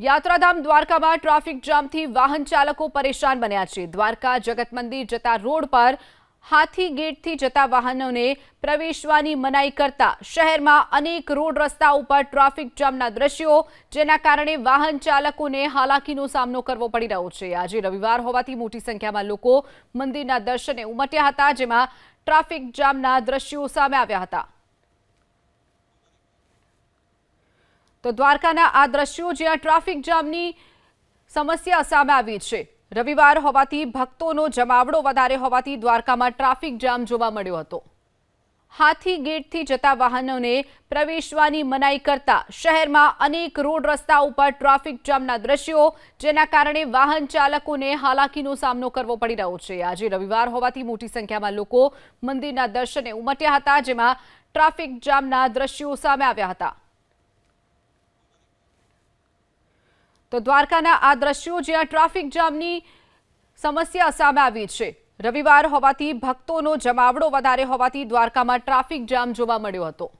યાત્રાધામ દ્વારકામાં ટ્રાફિક જામથી વાહન ચાલકો પરેશાન બન્યા છે. દ્વારકા જગત મંદિર જતા રોડ પર હાથી ગેટથી જતા વાહનોને પ્રવેશવાની મનાઈ કરતા શહેરમાં અનેક રોડ રસ્તા ઉપર ટ્રાફિક જામના દ્રશ્યો, જેના કારણે વાહન ચાલકોને હાલાકીનો સામનો કરવો પડી રહ્યો છે. આજે રવિવાર હોવાથી મોટી સંખ્યામાં લોકો મંદિરના દર્શને ઉમટ્યા હતા, જેમાં ટ્રાફિક જામના દ્રશ્યો સામે આવ્યા હતા. તો દ્વારકાના આ દ્રશ્યો જ્યાં ટ્રાફિક જામની સમસ્યા સામે આવી છે. રવિવાર હોવાથી ભક્તોનો જમાવડો વધારે હોવાથી દ્વારકામાં ટ્રાફિક જામ જોવા મળ્યો હતો. હાથી ગેટથી જતા વાહનોને પ્રવેશવાની મનાઈ કરતા શહેરમાં અનેક રોડ રસ્તા ઉપર ટ્રાફિક જામના દ્રશ્યો, જેના કારણે વાહન ચાલકોને હાલાકીનો સામનો કરવો પડી રહ્યો છે. આજે રવિવાર હોવાથી મોટી સંખ્યામાં લોકો મંદિરના દર્શને ઉમટ્યા હતા, જેમાં ટ્રાફિક જામના દ્રશ્યો સામે આવ્યા હતા. તો દ્વારકાના આ દ્રશ્યો જ્યાં ટ્રાફિક જામની સમસ્યા સામે આવી છે. રવિવાર હોવાથી ભક્તોનો જમાવડો વધારે હોવાથી દ્વારકામાં ટ્રાફિક જામ જોવા મળ્યો હતો.